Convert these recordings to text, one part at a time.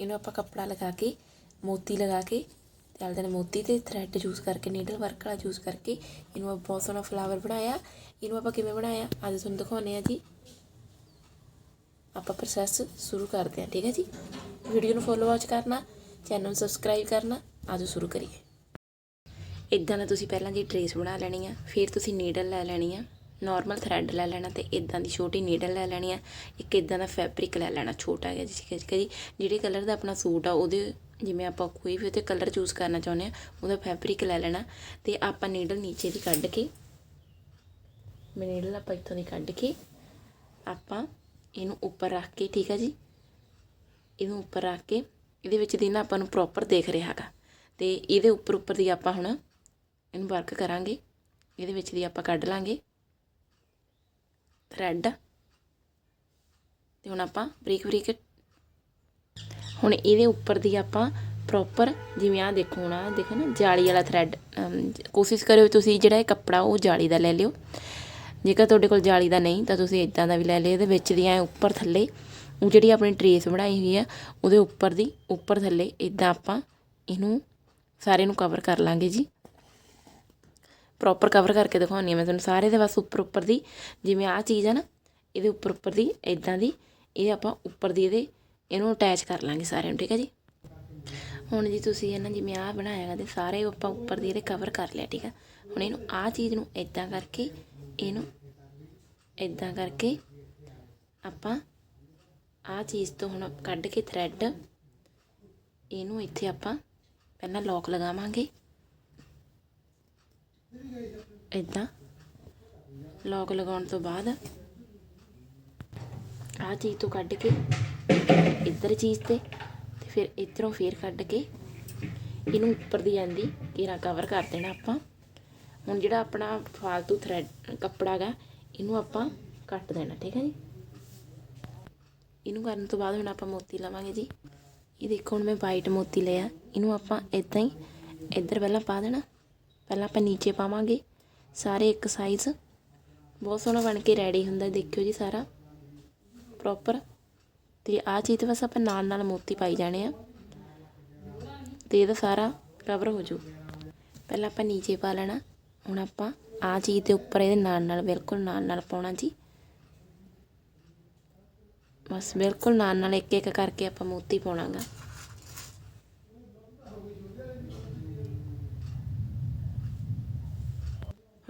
ਇਹਨੂੰ ਆਪਾਂ ਕੱਪੜਾ ਲਗਾ ਕੇ, ਮੋਤੀ ਲਗਾ ਕੇ, ਤੇ ਆਲੇ ਦੁਆਲੇ ਮੋਤੀ ਤੇ ਥਰੈਡ ਯੂਜ਼ ਕਰਕੇ ਨੀਡਲ ਵਰਕ ਵਾਲਾ ਯੂਜ਼ ਕਰਕੇ, ਇਹਨੂੰ ਆਪਾਂ ਬਹੁਤ ਸੋਹਣਾ ਫਲਾਵਰ ਬਣਾਇਆ। ਇਹਨੂੰ ਆਪਾਂ ਕਿਵੇਂ ਬਣਾਇਆ? ਅੱਜ ਤੁਹਾਨੂੰ ਦਿਖਾਉਂਦੇ ਆ ਜੀ। ਆਪਾਂ ਪ੍ਰੋਸੈਸ ਸ਼ੁਰੂ ਕਰਦੇ ਹਾਂ, ਠੀਕ ਹੈ ਜੀ? ਵੀਡੀਓ ਨੂੰ ਫੋਲੋ ਵਾਚ ਕਰਨਾ ਚੈਨਲ ਨੂੰ ਸਬਸਕ੍ਰਾਈਬ ਕਰਨਾ, ਆਜੋ ਸ਼ੁਰੂ ਕਰੀਏ। ਇਦਾਂ ਦਾ ਤੁਸੀਂ ਪਹਿਲਾਂ ਜੀ ਟਰੇਸ ਬਣਾ ਲੈਣੀ ਆ, ਫਿਰ ਤੁਸੀਂ ਨੀਡਲ ਲੈ ਲੈਣੀ ਆ। ਨਾਰਮਲ ਥਰੈਡ ਲੈ ਲੈਣਾ ਤੇ ਇਦਾਂ ਦੀ ਛੋਟੀ ਨੀਡਲ ਲੈ ਲੈਣੀ ਆ। ਇੱਕ ਇਦਾਂ ਦਾ ਫੈਬਰਿਕ ਲੈ ਲੈਣਾ, ਛੋਟਾ ਜਿਹਾ ਜੀ ਠੀਕ ਹੈ ਜੀ ਜਿਹੜੇ ਕਲਰ ਦਾ ਆਪਣਾ ਸੂਟ ਆ, ਉਹਦੇ ਜਿਵੇਂ ਆਪਾਂ ਕੋਈ ਵੀ ਉਹਤੇ ਕਲਰ ਚੂਜ਼ ਕਰਨਾ ਚਾਹੁੰਦੇ ਆ, ਉਹਦਾ ਫੈਬਰਿਕ ਲੈ ਲੈਣਾ ਤੇ ਆਪਾਂ ਨੀਡਲ ਨੀਚੇ ਦੀ ਕੱਢ ਕੇ, ਮੈਂ ਨੀਡਲ ਆਪਾਂ ਇੱਥੋਂ ਦੀ ਕੱਢ ਕੇ ਆਪਾਂ ਇਹਨੂੰ ਉੱਪਰ ਰੱਖ ਕੇ, ਠੀਕ ਹੈ ਜੀ? ਇਹਨੂੰ ਉੱਪਰ ਰੱਖ ਕੇ, ਇਹਦੇ ਵਿੱਚ ਦੀ ਨਾ ਆਪਾਂ ਨੂੰ ਪ੍ਰੋਪਰ ਦੇਖ ਰਿਹਾ ਹੈਗਾ। ਤੇ ਇਹਦੇ ਉੱਪਰ ਉੱਪਰ ਦੀ ਆਪਾਂ ਹੁਣ ਇਹਨੂੰ ਵਰਕ ਕਰਾਂਗੇ, ਇਹਦੇ ਵਿੱਚ ਦੀ ਆਪਾਂ ਕੱਢ ਲਾਂਗੇ। ਥਰੈਡ ਤੇ ਹੁਣ ਆਪਾਂ ਬਰੀਕ ਬਰੀਕ ਹੁਣ ਇਹਦੇ ਉੱਪਰ ਦੀ ਆਪਾਂ ਪ੍ਰੋਪਰ ਜਿਵੇਂ ਆ ਦੇਖੋ ਨਾ ਦੇਖੋ ਨਾ, ਜਾਲੀ ਵਾਲਾ ਥਰੈਡ ਕੋਸ਼ਿਸ਼ ਕਰਿਓ ਤੁਸੀਂ ਜਿਹੜਾ ਇਹ ਕੱਪੜਾ ਉਹ ਜਾਲੀ ਦਾ ਲੈ ਲਿਓ। ਜੇਕਰ ਤੁਹਾਡੇ ਕੋਲ ਜਾਲੀ ਦਾ ਨਹੀਂ, ਤਾਂ ਤੁਸੀਂ ਇਦਾਂ ਦਾ ਵੀ ਲੈ ਲਿਓ, ਇਹਦੇ ਵਿੱਚ ਦੀ ਐ ਉੱਪਰ ਥੱਲੇ, ਉਹ ਜਿਹੜੀ ਆਪਣੀ ਟਰੇਸ ਬਣਾਈ ਹੋਈ ਆ, ਉਹਦੇ ਉੱਪਰ ਦੀ, ਉੱਪਰ ਥੱਲੇ ਇਦਾਂ ਆਪਾਂ ਇਹਨੂੰ ਸਾਰੇ ਨੂੰ ਕਵਰ ਕਰ ਲਾਂਗੇ ਜੀ। ਪ੍ਰੋਪਰ ਕਵਰ ਕਰਕੇ ਦਿਖਾਉਣੀ ਆ ਮੈਂ ਤੁਹਾਨੂੰ ਸਾਰੇ ਦੇ ਬਸ ਉੱਪਰ ਉੱਪਰ ਦੀ, ਜਿਵੇਂ ਆਹ ਚੀਜ਼ ਆ ਨਾ, ਇਹਦੇ ਉੱਪਰ ਉੱਪਰ ਦੀ ਇਦਾਂ ਦੀ, ਇਹ ਆਪਾਂ ਉੱਪਰ ਦੀ ਇਹਦੇ, ਇਹਨੂੰ ਅਟੈਚ ਕਰ ਲਾਂਗੇ ਸਾਰਿਆਂ ਨੂੰ, ਠੀਕ ਹੈ ਜੀ? ਹੁਣ ਜੀ ਤੁਸੀਂ ਇਹਨਾਂ ਜਿਵੇਂ ਆਹ ਬਣਾਇਆ ਗਾ ਤੇ ਸਾਰੇ ਆਪਾਂ ਉੱਪਰ ਦੀ ਇਹਦੇ ਕਵਰ ਕਰ ਲਿਆ, ਠੀਕ ਆ? ਹੁਣ ਇਹਨੂੰ ਆਹ ਚੀਜ਼ ਨੂੰ ਇਦਾਂ ਕਰਕੇ, ਇਹਨੂੰ ਇਦਾਂ ਕਰਕੇ ਆਪਾਂ ਆਹ ਚੀਜ਼ ਤੋਂ ਹੁਣ ਕੱਢ ਕੇ ਥਰੈਡ ਇਹਨੂੰ ਇੱਥੇ ਆਪਾਂ ਪਹਿਲਾਂ ਲੋਕ ਲਗਾਵਾਂਗੇ। ਇਦਾਂ ਲੋਕ ਲਗਾਉਣ ਤੋਂ ਬਾਅਦ ਆਹ ਚੀਜ਼ ਤੋਂ ਕੱਢ ਕੇ ਇੱਧਰ ਚੀਜ਼ ਤੇ ਤੇ ਫਿਰ ਇੱਧਰੋਂ ਫੇਰ ਕੱਢ ਕੇ ਇਹਨੂੰ ਉੱਪਰ ਦੀ ਜਾਂਦੀ ਘੇਰਾ ਕਵਰ ਕਰ ਦੇਣਾ ਆਪਾਂ। ਹੁਣ ਜਿਹੜਾ ਆਪਣਾ ਫਾਲਤੂ ਥਰੈਡ ਕੱਪੜਾ ਗਾ, ਇਹਨੂੰ ਆਪਾਂ ਕੱਟ ਦੇਣਾ, ਠੀਕ ਹੈ ਜੀ? ਇਹਨੂੰ ਕਰਨ ਤੋਂ ਬਾਅਦ ਹੁਣ ਆਪਾਂ ਮੋਤੀ ਲਵਾਂਗੇ ਜੀ। ਇਹ ਦੇਖੋ ਹੁਣ ਮੈਂ ਵਾਈਟ ਮੋਤੀ ਲਿਆ। ਇਹਨੂੰ ਆਪਾਂ ਇਦਾਂ ਹੀ ਇੱਧਰ ਪਹਿਲਾਂ ਪਾ ਦੇਣਾ। ਪਹਿਲਾਂ ਆਪਾਂ ਨੀਚੇ ਪਾਵਾਂਗੇ ਸਾਰੇ ਇੱਕ ਸਾਈਜ਼ ਬਹੁਤ ਸੋਹਣਾ ਬਣ ਕੇ ਰੈਡੀ ਹੁੰਦਾ, ਦੇਖਿਓ ਜੀ ਸਾਰਾ। ਪ੍ਰੋਪਰ ਤੇ ਆਹ ਚੀਜ਼ ਤੇ ਬਸ ਆਪਾਂ ਨਾਲ ਨਾਲ ਮੋਤੀ ਪਾਈ ਜਾਣੇ ਆ। ਤੇ ਇਹਦਾ ਸਾਰਾ ਕਵਰ ਹੋ ਜੂ ਪਹਿਲਾਂ ਆਪਾਂ ਨੀਚੇ ਪਾ ਲੈਣਾ। ਹੁਣ ਆਪਾਂ ਆਹ ਚੀਜ਼ ਦੇ ਉੱਪਰ ਇਹਦੇ ਨਾਲ ਨਾਲ, ਬਿਲਕੁਲ ਨਾਲ ਨਾਲ ਪਾਉਣਾ ਜੀ। ਬਸ ਬਿਲਕੁਲ ਨਾਲ ਨਾਲ ਇੱਕ ਇੱਕ ਕਰਕੇ ਆਪਾਂ ਮੋਤੀ ਪਾਉਣਾਗਾ।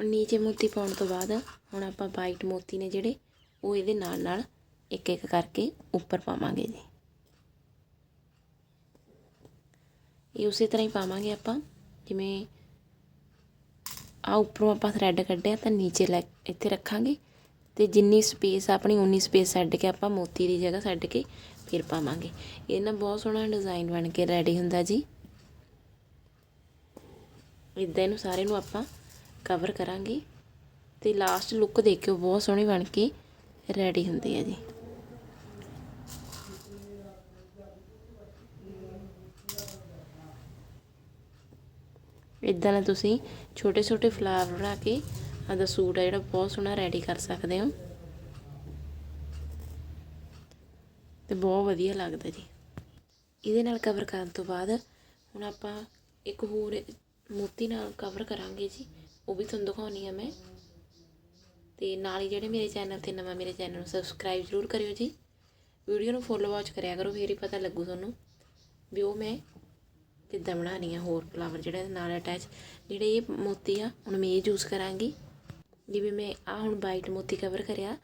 ਹੁਣ ਨੀਚੇ ਮੋਤੀ ਪਾਉਣ ਤੋਂ ਬਾਅਦ ਹੁਣ ਆਪਾਂ ਵਾਈਟ ਮੋਤੀ ਨੇ ਜਿਹੜੇ, ਉਹ ਇਹਦੇ ਨਾਲ ਨਾਲ ਇੱਕ ਇੱਕ ਕਰਕੇ ਉੱਪਰ ਪਾਵਾਂਗੇ ਜੀ। ਇਹ ਉਸੇ ਤਰ੍ਹਾਂ ਹੀ ਪਾਵਾਂਗੇ ਆਪਾਂ, ਜਿਵੇਂ ਆ ਉੱਪਰੋਂ ਆਪਾਂ ਥਰੈਡ ਕੱਢਿਆ ਤਾਂ ਨੀਚੇ ਲੈ ਇੱਥੇ ਰੱਖਾਂਗੇ ਤੇ ਜਿੰਨੀ ਸਪੇਸ ਆਪਣੀ ਉਨੀ ਸਪੇਸ ਛੱਡ ਕੇ ਆਪਾਂ ਮੋਤੀ ਦੀ ਜਗ੍ਹਾ ਛੱਡ ਕੇ ਫਿਰ ਪਾਵਾਂਗੇ। ਇਹ ਨਾ ਬਹੁਤ ਸੋਹਣਾ ਡਿਜ਼ਾਈਨ ਬਣ ਕੇ ਰੈਡੀ ਹੁੰਦਾ ਜੀ। ਇਦਾਂ ਇਹਨੂੰ ਸਾਰੇ ਨੂੰ ਆਪਾਂ ਕਵਰ ਕਰਾਂਗੇ ਤੇ ਲਾਸਟ ਲੁੱਕ ਦੇਖਿਓ, ਬਹੁਤ ਸੋਹਣੀ ਬਣ ਕੇ ਰੈਡੀ ਹੁੰਦੀ ਹੈ ਜੀ। ਇਦਾਂ ਨਾਲ ਤੁਸੀਂ ਛੋਟੇ ਛੋਟੇ ਫਲਾਵਰ ਬਣਾ ਕੇ ਆਪਦਾ ਸੂਟ ਆ ਜਿਹੜਾ ਬਹੁਤ ਸੋਹਣਾ ਰੈਡੀ ਕਰ ਸਕਦੇ ਹੋ। ਤੇ ਬਹੁਤ ਵਧੀਆ ਲੱਗਦਾ ਜੀ। ਇਹਦੇ ਨਾਲ ਕਵਰ ਕਰਨ ਤੋਂ ਬਾਅਦ ਹੁਣ ਆਪਾਂ ਇੱਕ ਹੋਰ ਮੋਤੀ ਨਾਲ ਕਵਰ ਕਰਾਂਗੇ ਜੀ। ਉਹ ਵੀ ਤੁਹਾਨੂੰ ਦਿਖਾਉਣੀ ਆ ਮੈਂ। ਤੇ ਨਾਲ ਹੀ ਜਿਹੜੇ ਮੇਰੇ ਚੈਨਲ ਤੇ ਨਵਾਂ ਮੇਰੇ ਚੈਨਲ ਨੂੰ ਸਬਸਕ੍ਰਾਈਬ ਜ਼ਰੂਰ ਕਰਿਓ ਜੀ। ਵੀਡੀਓ ਨੂੰ ਫੁੱਲ ਵਾਚ ਕਰਿਆ ਕਰੋ, ਫੇਰ ਹੀ ਪਤਾ ਲੱਗੂ ਤੁਹਾਨੂੰ ਵੀ ਉਹ ਮੈਂ ਕਿੱਦਾਂ ਬਣਾਉਣੀ ਆ ਹੋਰ ਫਲਾਵਰ ਜਿਹੜਾ ਇਹਦੇ ਨਾਲ ਅਟੈਚ ਜਿਹੜੇ ਇਹ ਮੋਤੀ ਆ, ਹੁਣ ਮੈਂ ਇਹ ਯੂਜ਼ ਕਰਾਂਗੀ। ਜਿਵੇਂ ਮੈਂ ਆ ਹੁਣ ਵਾਈਟ ਮੋਤੀ ਕਵਰ ਕਰਿਆ,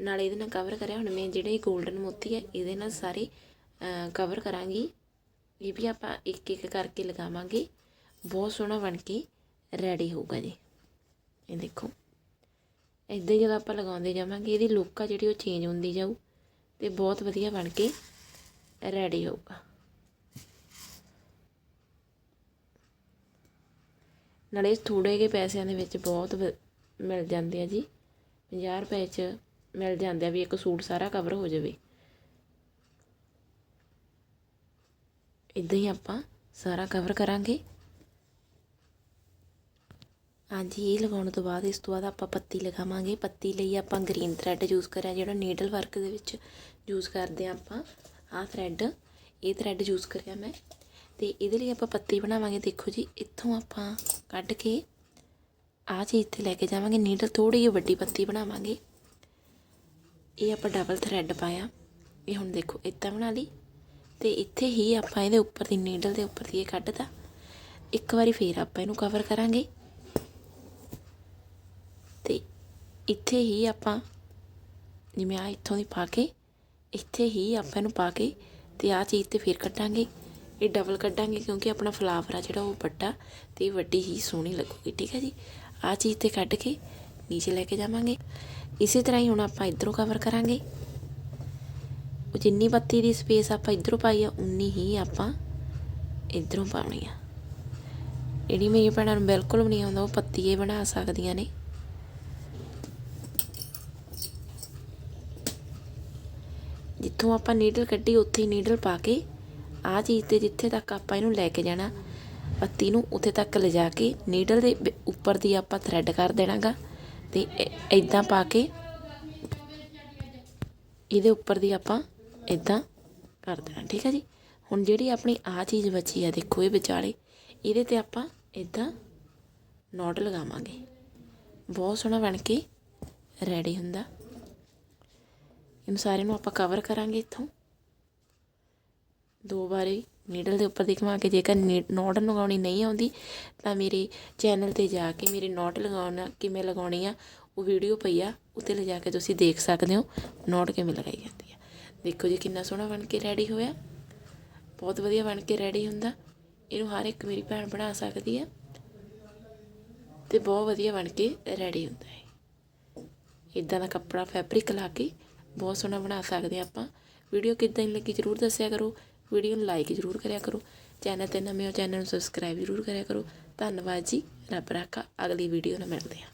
ਨਾਲ ਇਹਦੇ ਨਾਲ ਕਵਰ ਕਰਿਆ, ਹੁਣ ਮੈਂ ਜਿਹੜੇ 골ਡਨ ਮੋਤੀ ਆ, ਇਹਦੇ ਨਾਲ ਸਾਰੇ ਕਵਰ ਕਰਾਂਗੀ। ਇਹ ਵੀ ਆਪਾਂ ਇੱਕ ਇੱਕ ਕਰਕੇ ਲਗਾਵਾਂਗੇ। ਬਹੁਤ ਸੋਹਣਾ ਬਣ ਕੇ ਰੈਡੀ ਹੋਊਗਾ ਜੀ। ਇਹ ਦੇਖੋ। ਇਦਾਂ ਹੀ ਜਦੋਂ ਆਪਾਂ ਲਗਾਉਂਦੇ ਜਾਵਾਂਗੇ, ਇਹਦੀ ਲੁੱਕ ਆ ਜਿਹੜੀ ਉਹ ਚੇਂਜ ਹੁੰਦੀ ਜਾਊ ਤੇ ਬਹੁਤ ਵਧੀਆ ਬਣ ਕੇ ਰੈਡੀ ਹੋਊਗਾ। ਨਾਲੇ ਥੋੜੇ ਜਿਹੇ ਪੈਸਿਆਂ ਦੇ ਵਿੱਚ ਬਹੁਤ ਵ- ਮਿਲ ਜਾਂਦੇ ਆ ਜੀ। 50 ਰੁਪਏ 'ਚ ਮਿਲ ਜਾਂਦੇ ਆ ਵੀ ਇੱਕ ਸੂਟ ਸਾਰਾ ਕਵਰ ਹੋ ਜਾਵੇ। ਇਦਾਂ ਹੀ ਆਪਾਂ ਸਾਰਾ ਕਵਰ ਕਰਾਂਗੇ। ਹਾਂਜੀ, ਇਹ ਲਗਾਉਣ ਤੋਂ ਬਾਅਦ ਇਸ ਤੋਂ ਬਾਅਦ ਆਪਾਂ ਪੱਤੀ ਲਗਾਵਾਂਗੇ। ਪੱਤੀ ਲਈ ਆਪਾਂ ਗ੍ਰੀਨ ਥਰੈਡ ਯੂਜ਼ ਕਰਿਆ, ਜਿਹੜਾ ਨੀਡਲ ਵਰਕ ਦੇ ਵਿੱਚ ਯੂਜ਼ ਕਰਦੇ ਆ ਆਪਾਂ। ਆਹ ਥਰੈਡ ਇਹ ਥਰੈਡ ਯੂਜ਼ ਕਰਿਆ ਮੈਂ। ਤੇ ਇਹਦੇ ਲਈ ਆਪਾਂ ਪੱਤੀ ਬਣਾਵਾਂਗੇ। ਦੇਖੋ ਜੀ, ਇੱਥੋਂ ਆਪਾਂ ਕੱਢ ਕੇ ਆਹ ਚੀਜ਼ ਤੇ ਲੈ ਕੇ ਜਾਵਾਂਗੇ। ਨੀਡਲ ਥੋੜੀ ਜਿਹੀ ਵੱਡੀ ਪੱਤੀ ਬਣਾਵਾਂਗੇ। ਇਹ ਆਪਾਂ ਡਬਲ ਥਰੈਡ ਪਾਇਆ। ਇਹ ਹੁਣ ਦੇਖੋ, ਇੱਦਾਂ ਬਣਾ ਲਈ। ਤੇ ਇੱਥੇ ਹੀ ਆਪਾਂ ਇਹਦੇ ਉੱਪਰ ਦੀ ਨੀਡਲ ਦੇ ਉੱਪਰ ਦੀ ਇਹ ਕੱਢਦਾ ਇੱਕ ਵਾਰੀ ਫੇਰ ਆਪਾਂ ਇਹਨੂੰ ਕਵਰ ਕਰਾਂਗੇ ਤੇ ਇੱਥੇ ਹੀ ਆਪਾਂ ਜਿਵੇਂ ਆ ਇੱਥੋਂ ਦੀ ਪਾ ਕੇ, ਇੱਥੇ ਹੀ ਆਪਾਂ ਇਹਨੂੰ ਪਾ ਕੇ ਤੇ ਆ ਚੀਜ਼ ਤੇ ਫੇਰ ਕੱਢਾਂਗੇ। ਇਹ ਡਬਲ ਕੱਢਾਂਗੇ ਕਿਉਂਕਿ ਆਪਣਾ ਫਲਾਵਰ ਆ ਜਿਹੜਾ ਉਹ ਵੱਡਾ ਤੇ ਵੱਡੀ ਹੀ ਸੋਹਣੀ ਲੱਗੂਗੀ, ਠੀਕ ਹੈ ਜੀ? ਆ ਚੀਜ਼ ਤੇ ਕੱਢ ਕੇ ਨੀਚੇ ਲੈ ਕੇ ਜਾਵਾਂਗੇ। ਇਸੇ ਤਰ੍ਹਾਂ ਹੀ ਹੁਣ ਆਪਾਂ ਇਧਰੋਂ ਕਵਰ ਕਰਾਂਗੇ। ਉਹ ਜਿੰਨੀ ਪੱਤੀ ਦੀ ਸਪੇਸ ਆਪਾਂ ਇਧਰੋਂ ਪਾਈ ਆ, ਉਨੀ ਹੀ ਆਪਾਂ ਇਧਰੋਂ ਪਾਉਣੀ ਆ। ਜਿਹੜੀ ਮੇਰੀ ਭੈਣਾਂ ਨੂੰ ਬਿਲਕੁਲ ਵੀ ਨਹੀਂ ਆਉਂਦਾ, ਉਹ ਪੱਤੀ ਇਹ ਬਣਾ ਸਕਦੀਆਂ ਨੇ। ਜਿੱਥੋਂ ਆਪਾਂ ਨੀਡਲ ਕੱਢੀ, ਉੱਥੇ ਹੀ ਨੀਡਲ ਪਾ ਕੇ ਆਹ ਚੀਜ਼ ਤੇ ਜਿੱਥੇ ਤੱਕ ਆਪਾਂ ਇਹਨੂੰ ਲੈ ਕੇ ਜਾਣਾ, ਪੱਤੀ ਨੂੰ ਉੱਥੇ ਤੱਕ ਲਿਜਾ ਕੇ ਨੀਡਲ ਦੇ ਉੱਪਰ ਦੀ ਆਪਾਂ ਥਰੈਡ ਕਰ ਦੇਣਾਗਾ ਤੇ ਇਦਾਂ ਪਾ ਕੇ ਇਹਦੇ ਉੱਪਰ ਦੀ ਆਪਾਂ ਇਦਾਂ ਕਰ ਦੇਣਾ, ਠੀਕ ਹੈ ਜੀ? ਹੁਣ ਜਿਹੜੀ ਆਪਣੀ ਆਹ ਚੀਜ਼ ਬਚੀ ਆ, ਦੇਖੋ ਇਹ ਵਿਚਾਲੇ, ਇਹਦੇ ਤੇ ਆਪਾਂ ਇਦਾਂ ਨੋਟ ਲਗਾਵਾਂਗੇ। ਬਹੁਤ ਸੋਹਣਾ ਬਣ ਕੇ ਰੈਡੀ ਹੁੰਦਾ। ਇਹਨੂੰ ਸਾਰੇ ਨੂੰ ਆਪਾਂ ਕਵਰ ਕਰਾਂਗੇ ਇੱਥੋਂ। ਦੋ ਵਾਰੀ ਨੀਡਲ ਦੇ ਉੱਪਰ ਦੀ ਘੁਮਾ ਕੇ ਜੇਕਰ ਨੋਟ ਲਗਾਉਣੀ ਨਹੀਂ ਆਉਂਦੀ, ਤਾਂ ਮੇਰੇ ਚੈਨਲ ਤੇ ਜਾ ਕੇ ਮੇਰੇ ਨੋਟ ਲਗਾਉਣਾ ਕਿਵੇਂ ਲਗਾਉਣੀ ਆ, ਉਹ ਵੀਡੀਓ ਪਈ ਆ, ਉੱਤੇ ਲਿਜਾ ਕੇ ਤੁਸੀਂ ਦੇਖ ਸਕਦੇ ਹੋ ਨੋਟ ਕਿਵੇਂ ਲਗਾਈ ਜਾਂਦੀ ਆ। ਦੇਖੋ ਜੀ ਕਿੰਨਾ ਸੋਹਣਾ ਬਣ ਕੇ ਰੈਡੀ ਹੋਇਆ। ਬਹੁਤ ਵਧੀਆ ਬਣ ਕੇ ਰੈਡੀ ਹੁੰਦਾ। ਇਹਨੂੰ ਹਰ ਇੱਕ ਮੇਰੀ ਭੈਣ ਬਣਾ ਸਕਦੀ ਆ। ਤੇ ਬਹੁਤ ਵਧੀਆ ਬਣ ਕੇ ਰੈਡੀ ਹੁੰਦਾ ਹੈ ਇਦਾਂ ਦਾ ਕੱਪੜਾ ਫੈਬਰਿਕ ਲਾ ਕੇ ਬਹੁਤ ਸੋਹਣਾ ਬਣਾ ਸਕਦੇ ਹਾਂ ਆਪਾਂ। ਵੀਡੀਓ ਕਿੱਦਾਂ ਦੀ ਲੱਗੀ ਜਰੂਰ ਦੱਸਿਆ ਕਰੋ। ਵੀਡੀਓ ਨੂੰ ਲਾਈਕ ਜਰੂਰ ਕਰਿਆ ਕਰੋ। ਚੈਨਲ ਤੇ ਨਵੇਂ ਹੋ ਚੈਨਲ ਨੂੰ ਸਬਸਕ੍ਰਾਈਬ ਜਰੂਰ ਕਰਿਆ ਕਰੋ। ਧੰਨਵਾਦ ਜੀ। ਰੱਬ ਰਾਖਾ। ਅਗਲੀ ਵੀਡੀਓ ਨਾਲ ਮਿਲਦੇ ਹਾਂ।